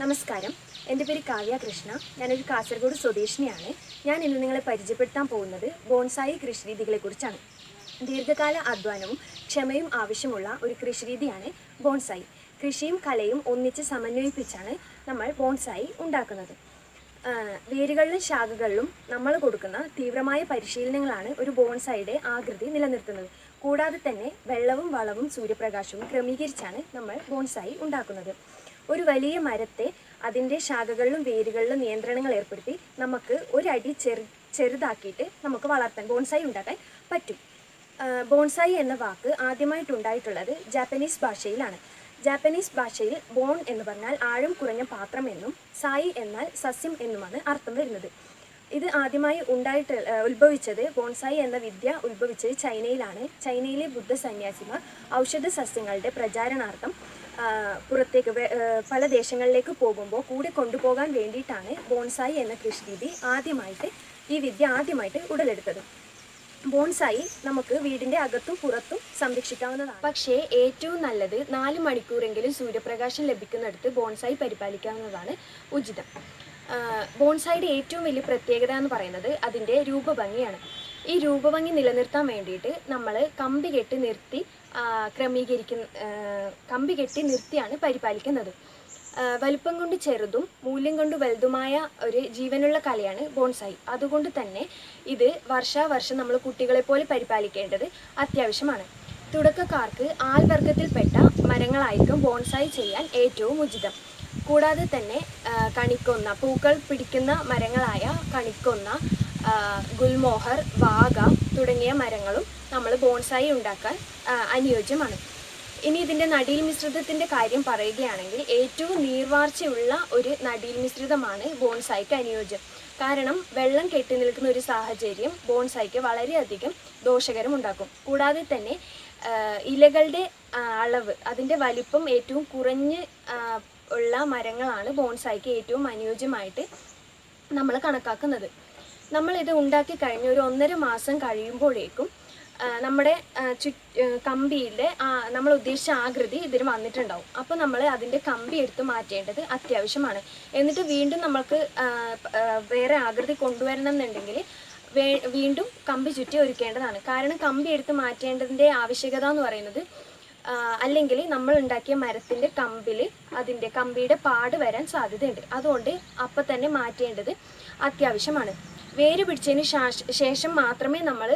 നമസ്കാരം. എന്റെ പേര് കാവ്യ കൃഷ്ണ. ഞാനൊരു കാസർഗോഡ് സ്വദേശിനിയാണ്. ഞാൻ ഇന്ന് നിങ്ങളെ പരിചയപ്പെടുത്താൻ പോകുന്നത് ബോൺസായി കൃഷിരീതികളെക്കുറിച്ചാണ്. ദീർഘകാല അധ്വാനവും ക്ഷമയും ആവശ്യമുള്ള ഒരു കൃഷിരീതിയാണ് ബോൺസായി. കൃഷിയും കലയും ഒന്നിച്ച് സമന്വയിപ്പിച്ചാണ് നമ്മൾ ബോൺസായി ഉണ്ടാക്കുന്നത്. വേരുകളിലും ശാഖകളിലും നമ്മൾ കൊടുക്കുന്ന തീവ്രമായ പരിശീലനങ്ങളാണ് ഒരു ബോൺസായിയുടെ ആകൃതി നിലനിർത്തുന്നത്. കൂടാതെ തന്നെ വെള്ളവും വളവും സൂര്യപ്രകാശവും ക്രമീകരിച്ചാണ് നമ്മൾ ബോൺസായി ഉണ്ടാക്കുന്നത്. ഒരു വലിയ മരത്തെ അതിന്റെ ശാഖകളിലും വേരുകളിലും നിയന്ത്രണങ്ങൾ ഏർപ്പെടുത്തി നമുക്ക് ഒരടി ചെറു ചെറുതാക്കിയിട്ട് നമുക്ക് വളർത്താൻ ബോൺസായി ഉണ്ടാക്കാൻ പറ്റും. ബോൺസായി എന്ന വാക്ക് ആദ്യമായിട്ടുണ്ടായിട്ടുള്ളത് ജാപ്പനീസ് ഭാഷയിലാണ്. ജാപ്പനീസ് ഭാഷയിൽ ബോൺ എന്ന് പറഞ്ഞാൽ ആഴം കുറഞ്ഞ പാത്രം എന്നും സായി എന്നാൽ സസ്യം എന്നുമാണ് അർത്ഥം വരുന്നത്. ഇത് ആദ്യമായി ഉണ്ടായിട്ട് ഉത്ഭവിച്ചത് ബോൺസായി എന്ന വിദ്യ ഉത്ഭവിച്ചത് ചൈനയിലാണ്. ചൈനയിലെ ബുദ്ധ സന്യാസിമാർ ഔഷധ സസ്യങ്ങളുടെ പ്രചാരണാർത്ഥം പുറത്തേക്ക് പല ദേശങ്ങളിലേക്ക് പോകുമ്പോൾ കൂടെ കൊണ്ടുപോകാൻ വേണ്ടിയിട്ടാണ് ബോൺസായി എന്ന കൃഷി രീതി ആദ്യമായിട്ട് ഈ വിദ്യ ആദ്യമായിട്ട് ഉടലെടുത്തത്. ബോൺസായി നമുക്ക് വീടിന്റെ അകത്തും പുറത്തും സംരക്ഷിക്കാവുന്നതാണ്. പക്ഷേ ഏറ്റവും നല്ലത് നാല് മണിക്കൂറെങ്കിലും സൂര്യപ്രകാശം ലഭിക്കുന്നിടത്ത് ബോൺസായി പരിപാലിക്കാവുന്നതാണ് ഉചിതം. ബോൺസായിയുടെ ഏറ്റവും വലിയ പ്രത്യേകത എന്ന് പറയുന്നത് അതിന്റെ രൂപഭംഗിയാണ്. ഈ രൂപഭംഗി നിലനിർത്താൻ വേണ്ടിയിട്ട് നമ്മൾ കമ്പി കെട്ടി നിർത്തി ക്രമീകരിക്കുന്ന കമ്പി കെട്ടി നിർത്തിയാണ് പരിപാലിക്കുന്നത്. വലുപ്പം കൊണ്ട് ചെറുതും മൂല്യം കൊണ്ട് വലുതുമായ ഒരു ജീവനുള്ള കലയാണ് ബോൺസായി. അതുകൊണ്ട് തന്നെ ഇത് വർഷാവർഷം നമ്മൾ കുട്ടികളെ പോലെ പരിപാലിക്കേണ്ടത് അത്യാവശ്യമാണ്. തുടക്കക്കാർക്ക് ആൽവർഗത്തിൽപ്പെട്ട മരങ്ങളായിരിക്കും ബോൺസായി ചെയ്യാൻ ഏറ്റവും ഉചിതം. കൂടാതെ തന്നെ കണിക്കൊന്ന പൂക്കൾ പിടിക്കുന്ന മരങ്ങളായ കണിക്കൊന്ന ഗുൽമോഹർ വാഗ തുടങ്ങിയ മരങ്ങളും നമ്മൾ ബോൺസായി ഉണ്ടാക്കാൻ അനുയോജ്യമാണ്. ഇനി ഇതിന്റെ നടീൽ മിശ്രിതത്തിന്റെ കാര്യം പറയുകയാണെങ്കിൽ ഏറ്റവും നീർവാർച്ചയുള്ള ഒരു നടീൽ മിശ്രിതമാണ് ബോൺസായിക്ക് അനുയോജ്യം. കാരണം വെള്ളം കെട്ടി നിൽക്കുന്ന ഒരു സാഹചര്യം ബോൺസായിക്ക് വളരെയധികം ദോഷകരം ഉണ്ടാക്കും. കൂടാതെ തന്നെ ഇലകളുടെ അളവ് അതിന്റെ വലിപ്പം ഏറ്റവും കുറഞ്ഞ് ഉള്ള മരങ്ങളാണ് ബോൺസായിക്ക് ഏറ്റവും അനുയോജ്യമായിട്ട് നമ്മൾ കണക്കാക്കുന്നത്. നമ്മളിത് ഉണ്ടാക്കി കഴിഞ്ഞ് ഒരു ഒന്നര മാസം കഴിയുമ്പോഴേക്കും നമ്മുടെ ചു കമ്പിയിലെ നമ്മൾ ഉദ്ദേശിച്ച ആകൃതി ഇതിന് വന്നിട്ടുണ്ടാവും. അപ്പോൾ നമ്മൾ അതിന്റെ കമ്പി എടുത്ത് മാറ്റേണ്ടത് അത്യാവശ്യമാണ്. എന്നിട്ട് വീണ്ടും നമ്മൾക്ക് വേറെ ആകൃതി കൊണ്ടുവരണം എന്നുണ്ടെങ്കിൽ വീണ്ടും കമ്പി ചുറ്റി ഒരുക്കേണ്ടതാണ്. കാരണം കമ്പി എടുത്ത് മാറ്റേണ്ടതിന്റെ ആവശ്യകത എന്ന് പറയുന്നത് അല്ലെങ്കിൽ നമ്മൾ ഉണ്ടാക്കിയ മരത്തിന്റെ കമ്പിൽ അതിന്റെ കമ്പിയുടെ പാട് വരാൻ സാധ്യതയുണ്ട്. അതുകൊണ്ട് അപ്പം തന്നെ മാറ്റേണ്ടത് അത്യാവശ്യമാണ്. വേര് പിടിച്ചതിന് ശേഷം മാത്രമേ നമ്മൾ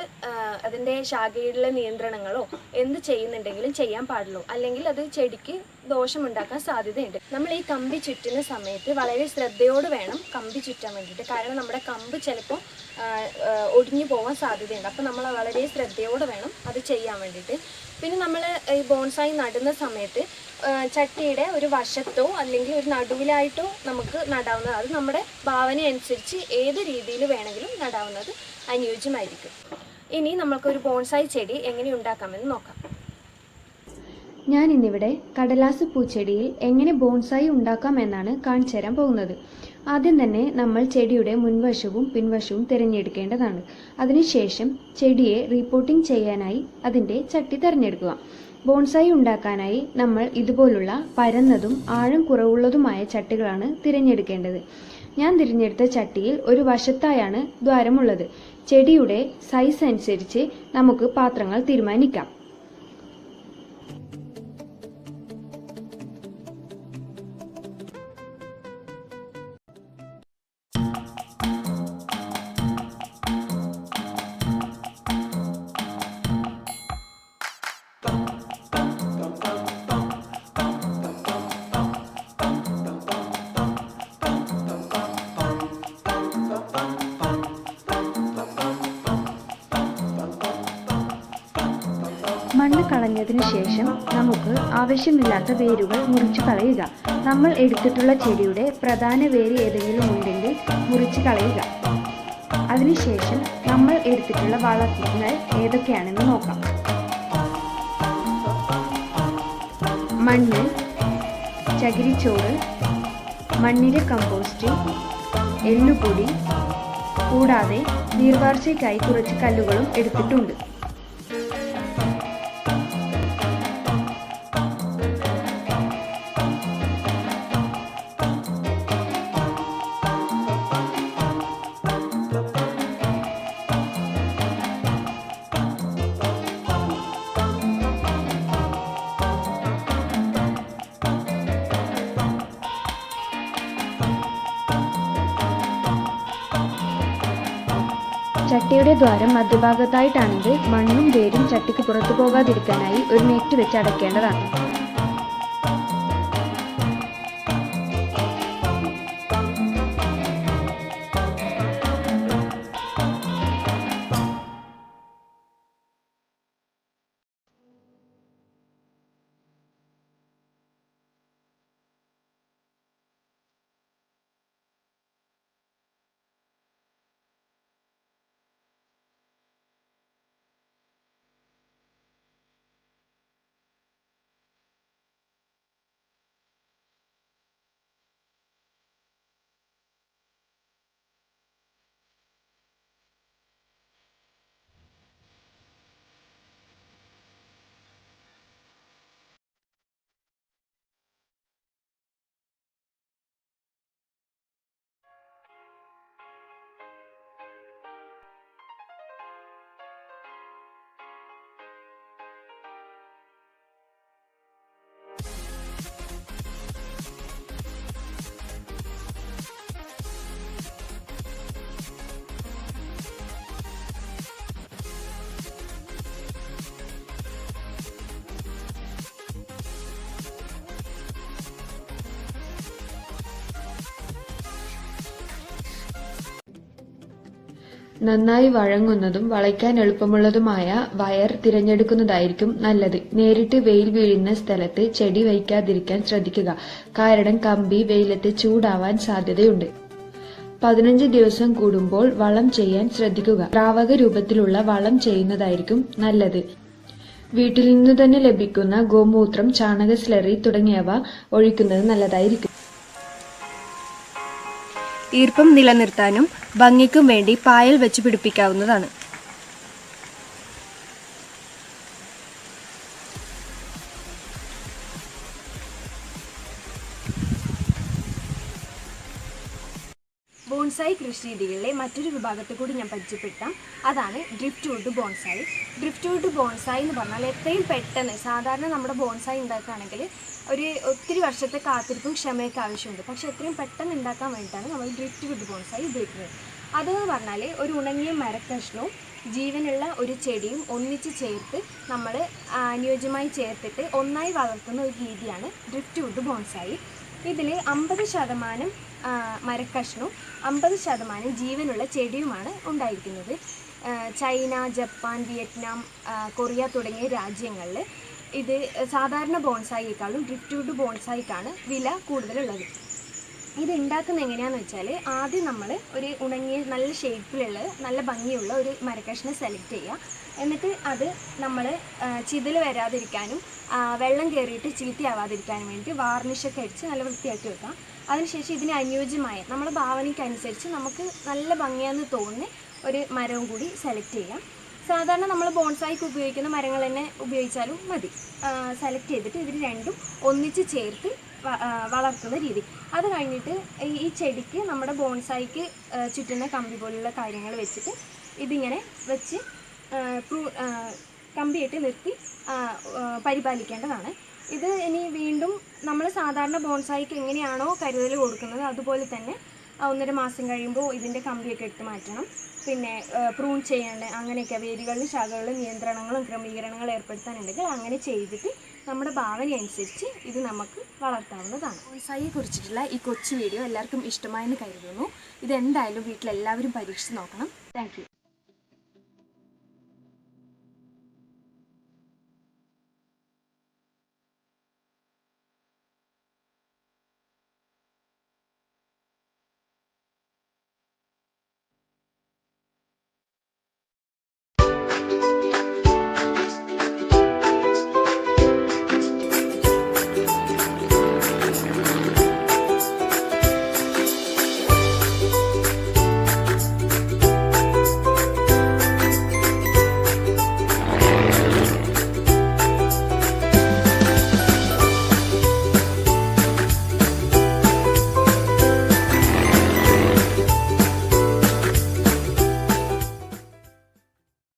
അതിന്റെ ശാഖയിലുള്ള നിയന്ത്രണങ്ങളോ എന്ത് ചെയ്യുന്നുണ്ടെങ്കിലും ചെയ്യാൻ പാടുള്ളൂ. അല്ലെങ്കിൽ അത് ചെടിക്ക് ദോഷമുണ്ടാക്കാൻ സാധ്യതയുണ്ട്. നമ്മൾ ഈ കമ്പി ചുറ്റുന്ന സമയത്ത് വളരെ ശ്രദ്ധയോട് വേണം കമ്പി ചുറ്റാൻ വേണ്ടിയിട്ട്. കാരണം നമ്മുടെ കമ്പ് ചിലപ്പോൾ ഒടിഞ്ഞു പോകാൻ സാധ്യതയുണ്ട്. അപ്പോൾ നമ്മൾ വളരെ ശ്രദ്ധയോട് വേണം അത് ചെയ്യാൻ വേണ്ടിയിട്ട്. പിന്നെ നമ്മൾ ഈ ബോൺസായി നടുന്ന സമയത്ത് ചട്ടിയുടെ ഒരു വശത്തോ അല്ലെങ്കിൽ ഒരു നടുവിലായിട്ടോ നമുക്ക് നടാവുന്നത് അത് നമ്മുടെ ഭാവന അനുസരിച്ച് ഏത് രീതിയിൽ വേണമെങ്കിലും നടാവുന്നത് അനുയോജ്യമായിരിക്കും. ഇനി നമ്മൾക്കൊരു ബോൺസായി ചെടി എങ്ങനെ ഉണ്ടാക്കാമെന്ന് നോക്കാം. ഞാൻ ഇന്നിവിടെ കടലാസ് പൂച്ചെടിയിൽ എങ്ങനെ ബോൺസായി ഉണ്ടാക്കാം എന്നാണ് കാണിച്ചു തരാൻ പോകുന്നത്. ആദ്യം തന്നെ നമ്മൾ ചെടിയുടെ മുൻവശവും പിൻവശവും തിരഞ്ഞെടുക്കേണ്ടതാണ്. അതിനുശേഷം ചെടിയെ റീപോർട്ടിംഗ് ചെയ്യാനായി അതിന്റെ ചട്ടി തിരഞ്ഞെടുക്കുക. ബോൺസായി ഉണ്ടാക്കാനായി നമ്മൾ ഇതുപോലുള്ള പരന്നതും ആഴം കുറവുള്ളതുമായ ചട്ടികളാണ് തിരഞ്ഞെടുക്കേണ്ടത്. ഞാൻ തിരഞ്ഞെടുത്ത ചട്ടിയിൽ ഒരു വശത്തായാണ് ദ്വാരമുള്ളത്. ചെടിയുടെ സൈസ് അനുസരിച്ച് നമുക്ക് പാത്രങ്ങൾ തീരുമാനിക്കാം. മണ്ണ് കളഞ്ഞതിന് ശേഷം നമുക്ക് ആവശ്യമില്ലാത്ത വേരുകൾ മുറിച്ചു കളയുക. നമ്മൾ എടുത്തിട്ടുള്ള ചെടിയുടെ പ്രധാന വേര് ഏതെങ്കിലും ഉണ്ടെങ്കിൽ മുറിച്ചു കളയുക. അതിനുശേഷം നമ്മൾ എടുത്തിട്ടുള്ള വളങ്ങൾ ഏതൊക്കെയാണെന്ന് നോക്കാം. മണ്ണ് ചകിരിച്ചോറ് മണ്ണിര കമ്പോസ്റ്റ് എല്ലുപൊടി കൂടാതെ നീർവാർച്ചയ്ക്കായി കുറച്ച് കല്ലുകളും എടുത്തിട്ടുണ്ട്. ചട്ടിയുടെ ദ്വാരം മധ്യഭാഗത്തായിട്ടാണെങ്കിൽ മണ്ണും വേരും ചട്ടിക്ക് പുറത്തു പോകാതിരിക്കാനായി ഒരു നെറ്റ് വെച്ച് അടയ്ക്കേണ്ടതാണ്. നന്നായി വഴങ്ങുന്നതും വളയ്ക്കാൻ എളുപ്പമുള്ളതുമായ വയർ തിരഞ്ഞെടുക്കുന്നതായിരിക്കും നല്ലത്. നേരിട്ട് വെയിൽ വീഴുന്ന സ്ഥലത്ത് ചെടി വയ്ക്കാതിരിക്കാൻ ശ്രദ്ധിക്കുക. കാരണം കമ്പി വെയിലത്ത് ചൂടാവാൻ സാധ്യതയുണ്ട്. പതിനഞ്ച് ദിവസം കൂടുമ്പോൾ വളം ചെയ്യാൻ ശ്രദ്ധിക്കുക. ദ്രാവക രൂപത്തിലുള്ള വളം ചെയ്യുന്നതായിരിക്കും നല്ലത്. വീട്ടിൽ നിന്ന് തന്നെ ലഭിക്കുന്ന ഗോമൂത്രം ചാണക സ്ലറി തുടങ്ങിയവ ഒഴിക്കുന്നത് നല്ലതായിരിക്കും. ഈർപ്പം നിലനിർത്താനും ഭംഗിക്കും വേണ്ടി പായൽ വെച്ച് പിടിപ്പിക്കാവുന്നതാണ്. ബോൺസായി കൃഷി രീതികളിലെ മറ്റൊരു വിഭാഗത്തെ കൂടി ഞാൻ പരിചയപ്പെടുത്താം. അതാണ് drift wood bonsai. Drift wood bonsai എന്ന് പറഞ്ഞാൽ എത്രയും പെട്ടെന്ന് സാധാരണ നമ്മുടെ ബോൺസായി ഉണ്ടാക്കുകയാണെങ്കിൽ ഒരു ഒത്തിരി വർഷത്തെ കാത്തിരിപ്പും ക്ഷമയൊക്കെ ആവശ്യമുണ്ട്. പക്ഷേ എത്രയും പെട്ടെന്ന് ഉണ്ടാക്കാൻ വേണ്ടിയിട്ടാണ് നമ്മൾ ഡ്രിഫ്റ്റ് വുഡ് ബോൺസായി ഉപയോഗിക്കുന്നത്. അതെന്ന് പറഞ്ഞാൽ ഒരു ഉണങ്ങിയ മരക്കഷ്ണവും ജീവനുള്ള ഒരു ചെടിയും ഒന്നിച്ച് ചേർത്ത് നമ്മൾ അനുയോജ്യമായി ചേർത്തിട്ട് ഒന്നായി വളർത്തുന്ന ഒരു രീതിയാണ് ഡ്രിഫ്റ്റ് വുഡ് ബോൺസായി. ഇതിൽ അമ്പത് ശതമാനം മരക്കഷ്ണവും അമ്പത് ശതമാനം ജീവനുള്ള ചെടിയുമാണ് ഉണ്ടായിരിക്കുന്നത്. ചൈന ജപ്പാൻ വിയറ്റ്നാം കൊറിയ തുടങ്ങിയ രാജ്യങ്ങളിൽ ഇത് സാധാരണ ബോൺസായിക്കാളും ഡ്രിഫ്റ്റ് വുഡ് ബോൺസായിക്കാണ് വില കൂടുതലുള്ളത്. ഇത് ഉണ്ടാക്കുന്നത് എങ്ങനെയാണെന്ന് വെച്ചാൽ ആദ്യം നമ്മൾ ഒരു ഉണങ്ങിയ നല്ല ഷേപ്പിലുള്ള നല്ല ഭംഗിയുള്ള ഒരു മരക്കഷ്ണം സെലക്ട് ചെയ്യുക. എന്നിട്ട് അത് നമ്മൾ ചിതൽ വരാതിരിക്കാനും വെള്ളം കയറിയിട്ട് ചീത്തയാവാതിരിക്കാൻ വേണ്ടി വാർണിഷൊക്കെ അടിച്ച് നല്ല വൃത്തിയാക്കി വെക്കാം. അതിനുശേഷം ഇതിന് അനുയോജ്യമായ നമ്മുടെ ഭാവനയ്ക്ക് അനുസരിച്ച് നമുക്ക് നല്ല ഭംഗിയാന്ന് തോന്നുന്ന ഒരു മരവും കൂടി സെലക്ട് ചെയ്യാം. സാധാരണ നമ്മൾ ബോൺസായിക്ക് ഉപയോഗിക്കുന്ന മരങ്ങൾ തന്നെ ഉപയോഗിച്ചാലും മതി. സെലക്ട് ചെയ്തിട്ട് ഇതിൽ രണ്ടും ഒന്നിച്ച് ചേർത്ത് വളർത്തുന്ന രീതി. അത് കഴിഞ്ഞിട്ട് ഈ- ചെടിക്ക് നമ്മുടെ ബോൺസായിക്ക് ചുറ്റുന്ന കമ്പി പോലുള്ള കാര്യങ്ങൾ വെച്ചിട്ട് ഇതിങ്ങനെ വെച്ച് പ്രൂ- കമ്പിയിട്ട് നിർത്തി പരിപാലിക്കേണ്ടതാണ്. ഇത് ഇനി വീണ്ടും നമ്മൾ സാധാരണ ബോൺസായിക്ക് എങ്ങനെയാണോ കരുതൽ കൊടുക്കുന്നത് അതുപോലെ തന്നെ ഒന്നര മാസം കഴിയുമ്പോൾ ഇതിന്റെ കമ്പിയൊക്കെ എടുത്ത് മാറ്റണം. പിന്നെ പ്രൂൺ ചെയ്യേണ്ട അങ്ങനെയൊക്കെ വേരുകളിലും ശാഖകളിലും നിയന്ത്രണങ്ങളും ക്രമീകരണങ്ങളും ഏർപ്പെടുത്താനുണ്ടെങ്കിൽ അങ്ങനെ ചെയ്തിട്ട് നമ്മുടെ ഭാവന അനുസരിച്ച് ഇത് നമുക്ക് വളർത്താവുന്നതാണ്. ബോൺസായിയെ കുറിച്ചിട്ടുള്ള ഈ കൊച്ചു വീഡിയോ എല്ലാവർക്കും ഇഷ്ടമായെന്ന് കരുതുന്നു. ഇതെന്തായാലും വീട്ടിലെല്ലാവരും പരീക്ഷിച്ച് നോക്കണം. താങ്ക്